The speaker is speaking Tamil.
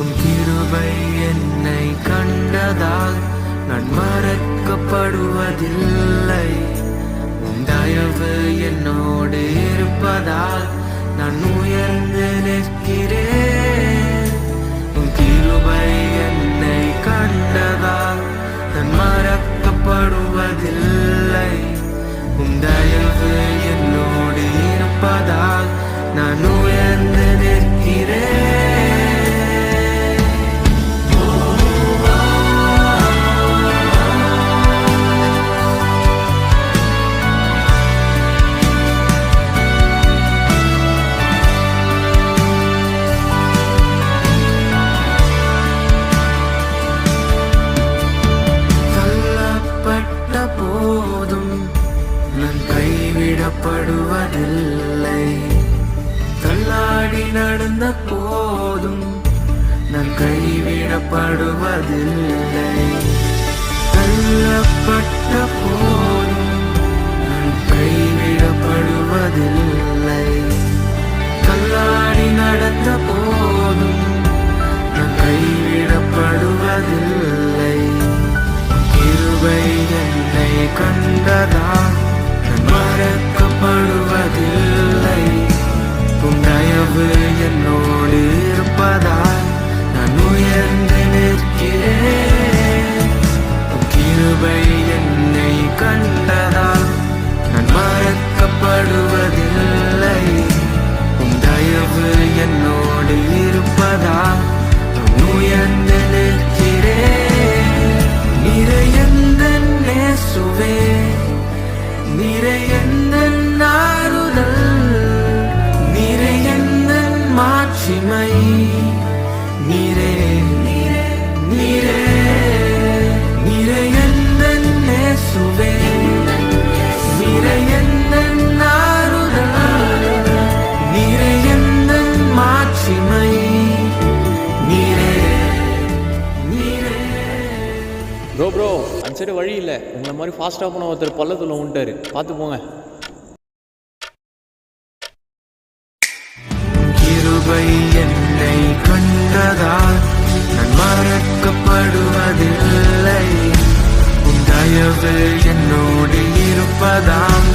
உன் கிருபை என்னை கண்டதால் நான் மறக்கப்படுவதில்லை. உன் தயவு என்னோடு இருப்பதால் நான் உயர்ந்து நிற்கிறேன். உன் கிருபை என்னை கண்டதால் நான் மறக்கப்படுவதில்லை. உன் தயவு என்னோடு இருப்பதால் நான் நான் கைவிடப்படுவதில்லை. தள்ளாடி நடந்த போதும் நான் கைவிடப்படுவதில்லை. தள்ளப்பட்ட மறக்கப்படுவதில்லை ப்ரோ ப்ரோ அந்த சைடு வழி இல்லை. உங்களை மாதிரி ஃபாஸ்ட்டாக போன ஒருத்தர் பள்ளத்தில் உண்டாரு பார்த்து போங்க. கிருபை என்னை கண்டதால் நான் மறக்கப்படுவதில்லை. உன் தயவு என்னோடு இருப்பதாம்.